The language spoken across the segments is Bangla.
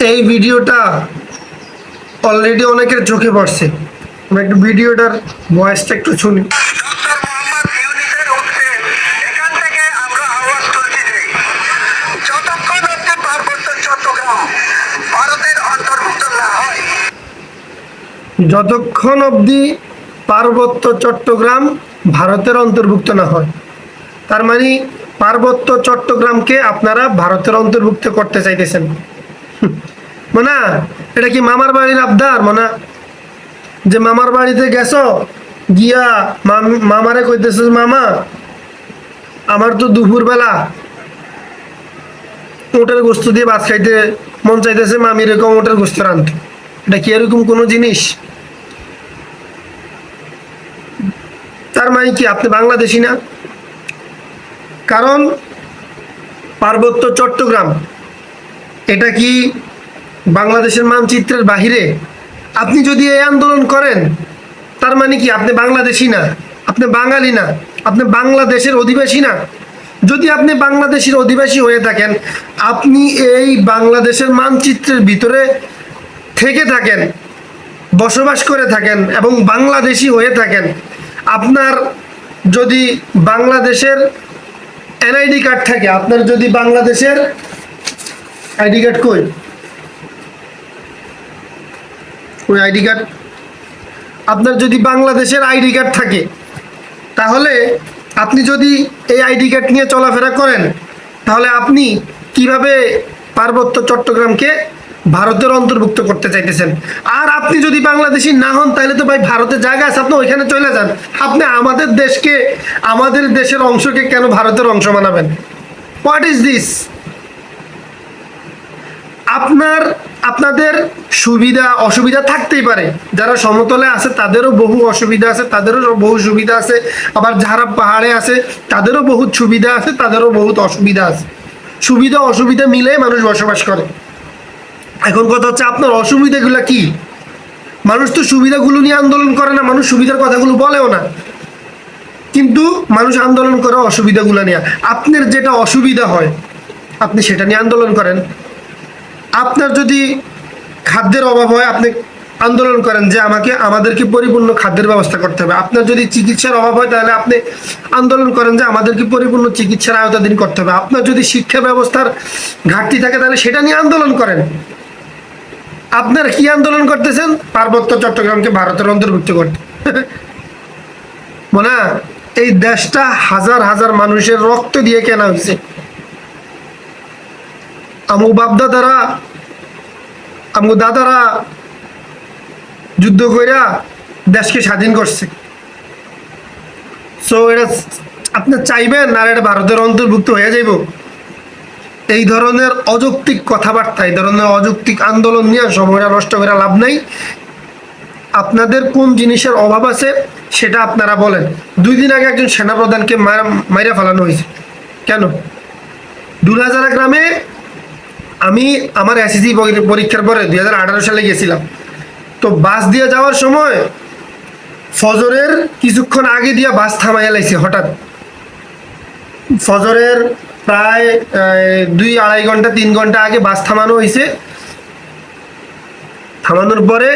এই ভিডিওটা অলরেডি অনেকের চোখে পড়ছে। আমরা একটু ভিডিওটার ভয়েসটা একটু শুনি। যতক্ষণ অব্দি পার্বত্য চট্টগ্রাম। ভারতের অন্তর্ভুক্ত না যতক্ষণ অবধি পার্বত্য চট্টগ্রাম ভারতের অন্তর্ভুক্ত না হয় তার মানে পার্বত্য চট্টগ্রামকে আপনারা ভারতের অন্তর্ভুক্ত করতে চাইতেছেন। এটা কি মামার বাড়ির আবদার, মানা? যে মামার বাড়িতে গেছো, গিয়া মাম- মামারে কইতেছে মামা, আমার তো দুপুরবেলা ওটের গোস্ত দিয়ে ভাত খাইতে মন চাইতেছে, মামি এরকম ওটের গোস্ত রান্ধতে এটা কি এরকম কোনো জিনিস? তার মানে কি, আপনি বাংলাদেশি না? কারণ পার্বত্য চট্টগ্রাম এটা কি বাংলাদেশের মানচিত্রের বাহিরে? আপনি যদি এই আন্দোলন করেন, তার মানে কি আপনি বাংলাদেশি না? আপনি বাঙালি না? আপনি বাংলাদেশের অধিবাসী না? যদি আপনি বাংলাদেশের অধিবাসী হয়ে থাকেন, আপনি এই বাংলাদেশের মানচিত্রের ভিতরে থেকে থাকেন, বসবাস করে থাকেন এবং বাংলাদেশি হয়ে থাকেন, আপনার যদি বাংলাদেশের এনআইডি কার্ড থাকে, আপনার যদি বাংলাদেশের আইডি কার্ড কই? ওই আইডি কার্ড। আপনার যদি বাংলাদেশের আইডি কার্ড থাকে, তাহলে আপনি যদি এই আইডি কার্ড নিয়ে চলাফেরা করেন, তাহলে আপনি কীভাবে পার্বত্য চট্টগ্রামকে ভারতের অন্তর্ভুক্ত করতে চাইতেছেন? আর আপনি যদি বাংলাদেশি না হন, তাহলে তো ভাই ভারতের জায়গা আছে, আপনি ওইখানে চলে যান। আপনি আমাদের দেশকে, আমাদের দেশের অংশকে কেন ভারতের অংশ বানাবেন হোয়াট ইজ দিস আপনার, আপনাদের সুবিধা, অসুবিধা থাকতেই পারে। যারা সমতলে আছে, তাদেরও বহু অসুবিধা আছে, তাদেরও বহু সুবিধা আছে। আবার যারা পাহাড়ে আছে, তাদেরও বহুত সুবিধা আছে, তাদেরও বহুত অসুবিধা আছে। সুবিধা, অসুবিধা মিলে মানুষ বসবাস করে। এখন কথা হচ্ছে, আপনার অসুবিধাগুলো কি? মানুষ তো সুবিধাগুলো নিয়ে আন্দোলন করে না, মানুষ সুবিধার কথাগুলো বলেও না। কিন্তু মানুষ আন্দোলন করে অসুবিধাগুলো নিয়ে। আপনার যেটা অসুবিধা হয়, আপনি সেটা নিয়ে আন্দোলন করেন। আপনার যদি খাদ্যের অভাব হয়, আপনি আন্দোলন করেন যে আমাকে, আমাদেরকে পরিপূর্ণ খাদ্যের ব্যবস্থা করতে হবে। আপনার যদি চিকিৎসার অভাব হয়, তাহলে আপনি আন্দোলন করেন যে আমাদেরকে পরিপূর্ণ চিকিৎসার আওতাধীন করতে হবে। আপনার যদি শিক্ষা ব্যবস্থার ঘাটতি থাকে, তাহলে সেটা নিয়ে আন্দোলন করেন। আপনার কি আন্দোলন করতেছেন? পার্বত্য চট্টগ্রামকে ভারতের অন্তর্ভুক্ত করতে। মনে, এই দেশটা হাজার হাজার মানুষের রক্ত দিয়ে কেনা হয়েছে। আমু বাপদাদারা আমু দাদারা যুদ্ধ কইরা দেশকে স্বাধীন করছে। সো এটা আপনি চাইবেন আর এটা ভারতের অন্তর্ভুক্ত হয়ে যাইব। এই ধরনের অযৌক্তিক কথাবার্তা, এই ধরনের অযৌক্তিক আন্দোলন নিয়ে সময়টা নষ্ট করে লাভ নাই। আপনাদের কোন জিনিসের অভাব আছে সেটা আপনারা বলেন। দুই দিন আগে একজন সেনাপ্রধানকে মারা মাইরা ফেলানো হয়েছে। কেন? দুলহাজারা গ্রামে আমি আমার এসএসসি পরীক্ষার পরে দুই হাজার আঠারো সালে গেছিলাম। তো বাস দিয়ে যাওয়ার সময় ফজরের কিছুক্ষণ আগে দিয়া বাস থামাইয়া লাইছে হঠাৎ। ফজরের প্রায় দুই আড়াই ঘণ্টা, তিন ঘণ্টা আগে বাস থামানো হয়েছে থামানোর পরে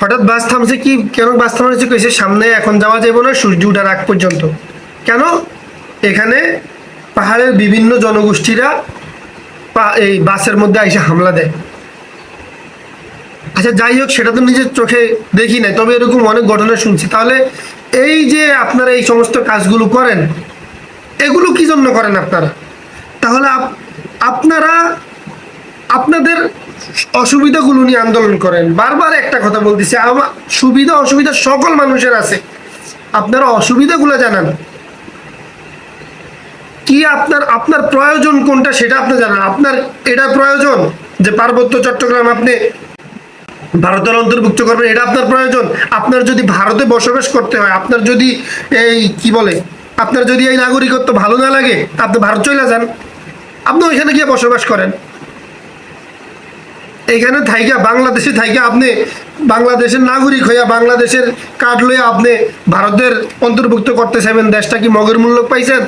হঠাৎ বাস থামছে কি, কেন বাস থামানো হয়েছে কইছে, সামনে এখন যাওয়া যাবে না, সূর্য উঠার আগ পর্যন্ত। কেন? এখানে পাহাড়ের বিভিন্ন জনগোষ্ঠীরা এই বাসের মধ্যে এসে হামলা দেয়। আচ্ছা যাই হোক, সেটা তো নিজের চোখে দেখি নাই, তবে এরকম অনেক ঘটনা শুনছি। তাহলে এই যে আপনারা এই সমস্ত কাজগুলো করেন, এগুলো কি জন্য করেন আপনারা? তাহলে আপনারা, আপনাদের অসুবিধাগুলো নিয়ে আন্দোলন করেন। বারবার একটা কথা বলতেছি আমার সুবিধা অসুবিধা সকল মানুষের আছে। আপনারা অসুবিধাগুলো জানান। কি আপনার আপনার প্রয়োজন কোনটা সেটা আপনি জানেন। আপনার এটা প্রয়োজন যে পার্বত্য চট্টগ্রাম আপনি ভারতের অন্তর্ভুক্ত করবেন, এটা আপনার প্রয়োজন। আপনার যদি ভারতে বসবাস করতে হয়, আপনার যদি এই কি বলে, আপনার যদি এই নাগরিকত্ব ভালো না লাগে, আপনি ভারত চলে যান। আপনি ওইখানে গিয়ে বসবাস করেন। এখানে থাইকা, বাংলাদেশে থাইকা আপনি বাংলাদেশের নাগরিক হইয়া বাংলাদেশের কার্ড লইয়া আপনি ভারতের অন্তর্ভুক্ত করতে চাইবেন। দেশটা কি মগের মূল্য পাইছেন?